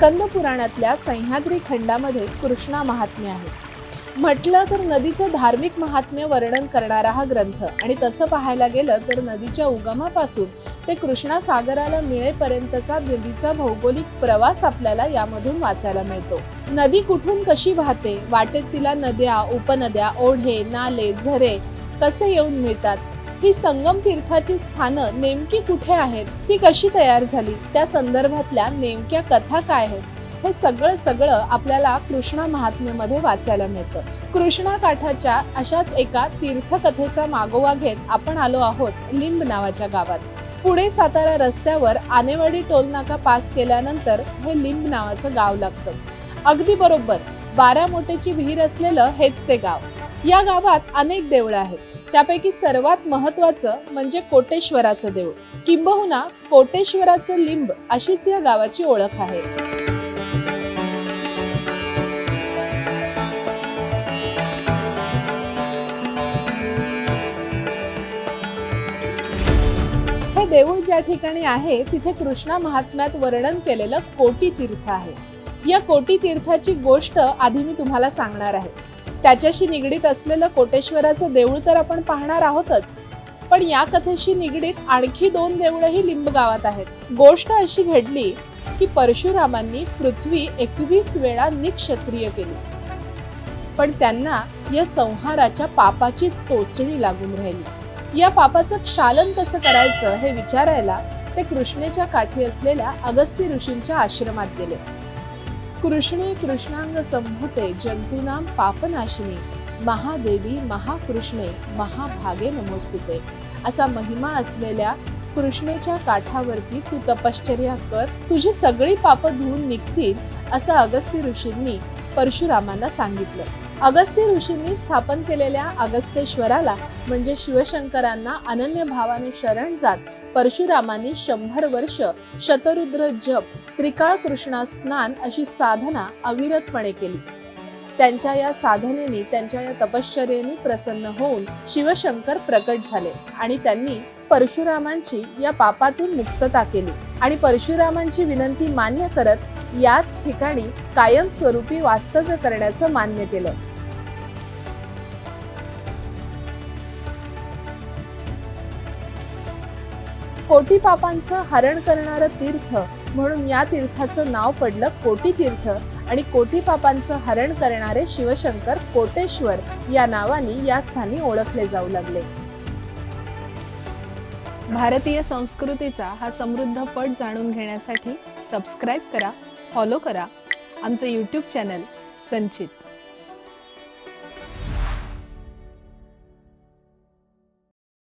पुराणातल्या सह्याद्री खंडामध्ये कृष्णा महात्म्य आहे. म्हटलं तर नदीचं धार्मिक महात्म्य वर्णन करणारा हा ग्रंथ. आणि तसं पाहायला गेलं तर नदीच्या उगमापासून ते कृष्णा सागराला मिळेपर्यंतचा नदीचा भौगोलिक प्रवास आपल्याला यामधून वाचायला मिळतो. नदी कुठून कशी वाहते? वाटेत तिला नद्या उपनद्या ओढे नाले झरे कसे येऊन मिळतात? ही संगम तीर्थाची स्थानं नेमकी कुठे आहेत? ती कशी तयार झाली? त्या संदर्भातल्या नेमक्या कथा काय आहेत? हे सगळं सगळं आपल्याला कृष्णा महात्म्यामध्ये वाचायला मिळतं. कृष्णा काठाच्या अशाच एका तीर्थकथेचा मागोवा घेत आपण आलो आहोत लिंब नावाच्या गावात. पुणे सातारा रस्त्यावर आनेवाडी टोलनाका पास केल्यानंतर हे लिंब नावाचं गाव लागतं. अगदी बरोबर बारा मोटेची विहीर असलेलं हेच ते गाव. या गावात अनेक देवळं आहेत. त्यापैकी सर्वात महत्वाचं म्हणजे कोटेश्वराचं देऊळ. किंबहुना कोटेश्वराचं लिंब अशीच या गावाची ओळख आहे. हे देऊळ ज्या ठिकाणी आहे तिथे कृष्णा महात्म्यात वर्णन केलेलं कोटी तीर्थ आहे. या कोटी तीर्थाची गोष्ट आधी मी तुम्हाला सांगणार आहे. त्याच्याशी निगडीत असलेलं कोटेश्वराचं देऊळ तर आपण पाहणार आहोतच. पण या कथेशी निगडीत आणखी दोन देवळंही लिंब गावात आहेत. गोष्ट अशी घडली की परशुरामांनी पृथ्वी एकवीस वेळा निक्षत्रिय केली. पण त्यांना या संहाराच्या पापाची टोचणी लागून राहिली. या पापाचं क्षालन कसं करायचं हे विचारायला ते कृष्णेच्या काठी असलेल्या अगस्ती ऋषींच्या आश्रमात गेले. कृष्णे कृष्णांग संभूते जंतूनाम पापनाशिनी महादेवी महाकृष्णे महाभागे नमोस्तुते. असा महिमा असलेल्या कृष्णेच्या काठावरती तू तपश्चर्या कर तुझी सगळी पापं धुवून निघतील असं अगस्ती ऋषींनी परशुरामांना सांगितलं. अगस्त्य ऋषींनी स्थापन केलेल्या अगस्तेश्वराला म्हणजे शिवशंकरांना अनन्य भावाने शरण जात परशुरामांनी शंभर वर्ष शतरुद्र जप त्रिकाळ कृष्णा स्नान अशी साधना अविरतपणे केली. त्यांच्या या साधनेने त्यांच्या या तपश्चर्येने प्रसन्न होऊन शिवशंकर प्रकट झाले आणि त्यांनी परशुरामांची या पापातून मुक्तता केली आणि परशुरामांची विनंती मान्य करत याच ठिकाणी कायमस्वरूपी वास्तव्य करण्याचं मान्य केलं. कोटी पापांचं हरण करणारं तीर्थ म्हणून या तीर्थाचं नाव पडलं कोटी तीर्थ. आणि कोटी पापांचं हरण करणारे शिवशंकर कोटेश्वर या नावाने या स्थानी ओळखले जाऊ लागले. भारतीय संस्कृतीचा हा समृद्ध पट जाणून घेण्यासाठी सबस्क्राईब करा फॉलो करा. आमचं यूट्यूब चॅनल संचित.